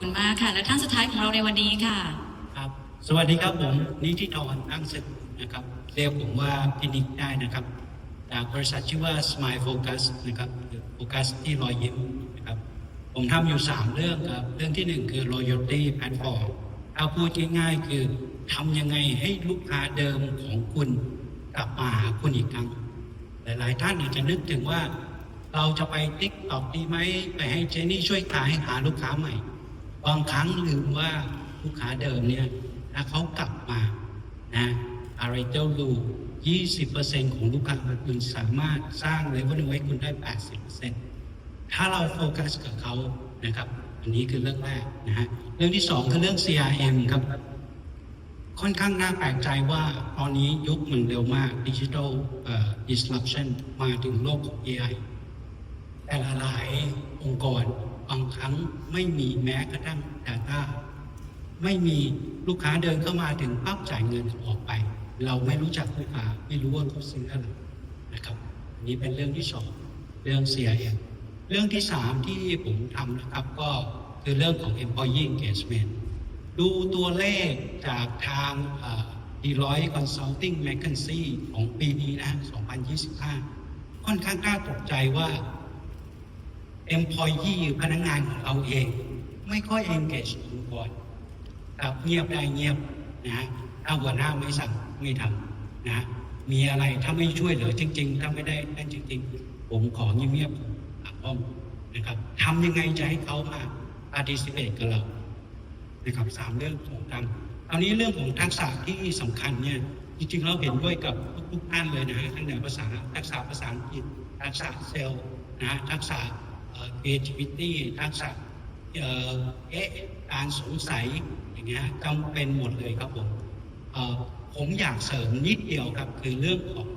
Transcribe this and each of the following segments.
ขอบคุณมากค่ะ และท่านสุดท้ายของเราในวันนี้ค่ะ ครับ สวัสดีครับผมนิติธรตั้งศึกนะครับ เรียกผมว่าพินิกได้นะครับจากบริษัทชื่อว่า Smile Focus นะครับหรือโฟกัสที่รอยยิ้มนะครับ ผมทำอยู่ 3 เรื่องครับ เรื่องที่ 1 คือ loyalty platform ถ้าพูดง่ายๆคือทำยังไงให้ลูกค้าเดิมของคุณกลับมาหาคุณอีกครั้ง หลายๆท่านอาจจะนึกถึงว่า เราจะไปติ๊กตอกดีไหมไปให้เจนี่ช่วยขายหาลูกค้าใหม่ บางครั้งลืมว่าลูกค้าเดิมเนี่ยถ้าเขากลับมานะอะไรเจ้าดู20%ของลูกค้าคุณสามารถสร้างเลเวลไว้คุณได้ 80%ถ้าเราโฟกัสกับเขานะครับ อันนี้คือเรื่องแรกนะฮะเรื่องที่สองคือเรื่อง CRM ครับ ค่อนข้างน่าแปลกใจว่าตอนนี้ยุคมันเร็วมากดิจิทัลเอ่อ disruption มาถึงโลกของ AI แต่ละหลายองค์กร บางครั้งไม่มีแม้กระทั่ง Data ไม่มีลูกค้าเดินเข้ามาถึงปั๊บจ่ายเงินออกไป เราไม่รู้จักลูกค้าไม่รู้ว่าเขาซื้ออะไรนะครับนี้เป็นเรื่องที่สองเรื่อง CRM เองเรื่องที่สามที่ผมทำนะครับก็คือเรื่องของ employee engagement ดูตัวเลขจากทาง Deloitte Consulting McKinsey ของปีนี้นะ 2025 ค่อนข้างน่าตกใจว่า employee พนักงานของเราเอง ไม่ค่อย engage องค์กรครับเงียบได้เงียบนะถ้าหัวหน้าไม่สั่งไม่ทำนะมีอะไรถ้าไม่ช่วยเหลือจริง ๆ ถ้าไม่ได้นั่นจริง ๆ ผมขอเงียบๆอับอ้อมนะครับทำยังไงจะให้เขามา participate กับเรานะครับสามเรื่องของการคราวนี้เรื่องของทักษะที่สำคัญเนี่ยจริงๆเราเห็นด้วยกับทุกๆท่านเลยนะฮะตั้งแต่ภาษาทักษะภาษาอังกฤษทักษะเซลล์นะฮะทักษะ creativity ทักษะเอ่อเอ๊ะการสงสัยอย่างเงี้ยจำเป็นหมดเลยครับผมเอ่อผมอยากเสริมนิดเดียวครับคือเรื่องของ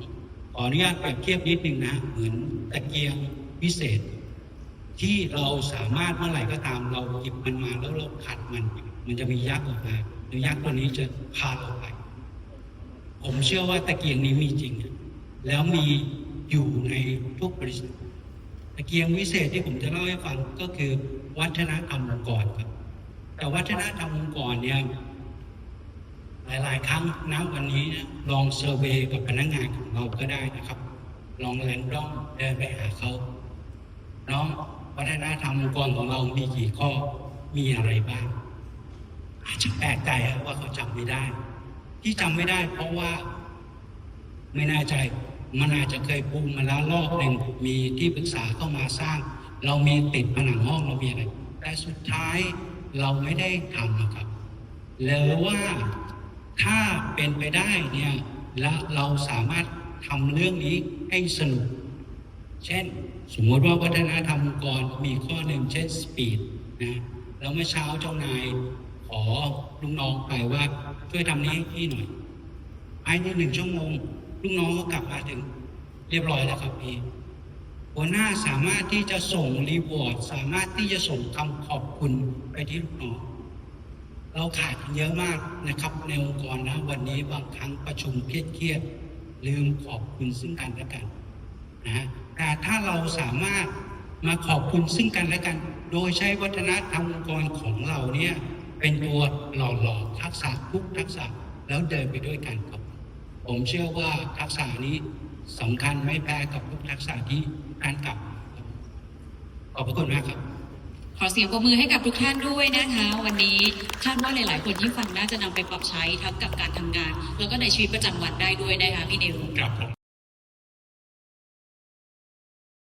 ขออนุญาตเปรียบเทียบนิดนึงนะเหมือนตะเกียงพิเศษ ที่เราสามารถเมื่อไหร่ก็ตามเราหยิบมันมาแล้วเราขัดมัน มันจะมียักษ์ออกมาแล้วยักษ์ตัวนี้จะพาเราไป ผมเชื่อว่าตะเกียงนี้มีจริง แล้วมีอยู่ในทุกบริษัท ตะเกียงวิเศษที่ผมจะเล่าให้ฟังก็คือ วัฒนธรรมองค์กรครับ แต่วัฒนธรรมองค์กรเนี่ยหลาย ๆ ครั้งณวันนี้นะลองเซอร์เวยกับพนักงานของเราก็ได้นะครับ ลองแรนดอมเดินไปหาเขาน้องวัฒนธรรมองค์กรของเรามีกี่ข้อมีอะไรบ้าง อาจจะแปลกใจว่าเขาจำไม่ได้ ที่จำไม่ได้เพราะว่าไม่แน่ใจ มันอาจจะเคยปูมาแล้วรอบหนึ่งมีที่ปรึกษาเข้ามาสร้าง เรามีติดผนังห้องเรามีอะไร แต่สุดท้ายเราไม่ได้ทำนะครับแล้วว่าถ้าเป็นไปได้เนี่ยและเราสามารถทำเรื่องนี้ให้สนุก เช่นสมมติว่าวัฒนธรรมองค์กรมีข้อหนึ่งเช่นสปีดนะแล้วเมื่อเช้าเจ้านายขอลูกน้องไปว่าช่วยทำนี้ให้พี่หน่อยภายในหนึ่งชั่วโมง ลูกน้องก็กลับมาถึง เรียบร้อยแล้วครับพี่หัวหน้าสามารถที่จะส่งรีวอร์ดสามารถที่จะส่งคำขอบคุณไปที่ลูกน้องเราขาดเยอะมากนะครับ ในองค์กรนะวันนี้บางครั้งประชุมเครียดๆลืมขอบคุณซึ่งกันและกันนะฮะแต่ถ้าเราสามารถมาขอบคุณซึ่งกันและกัน โดยใช้วัฒนธรรมองค์กรของเราเนี่ยเป็นตัวหล่อหลอมทักษะทุกทักษะแล้วเดินไปด้วยกันครับ ผมเชื่อว่าทักษะนี้สำคัญไม่แพ้กับทุกทักษะที่การกลับครับ ขอบพระคุณมากครับ ขอเสียงปรบมือให้กับทุกท่านด้วยนะคะ วันนี้คาดว่าหลาย ๆ คนที่ฟังน่าจะนำไปปรับใช้ทั้งกับการทำงาน แล้วก็ในชีวิตประจำวันได้ด้วยนะคะพี่นิว ครับผม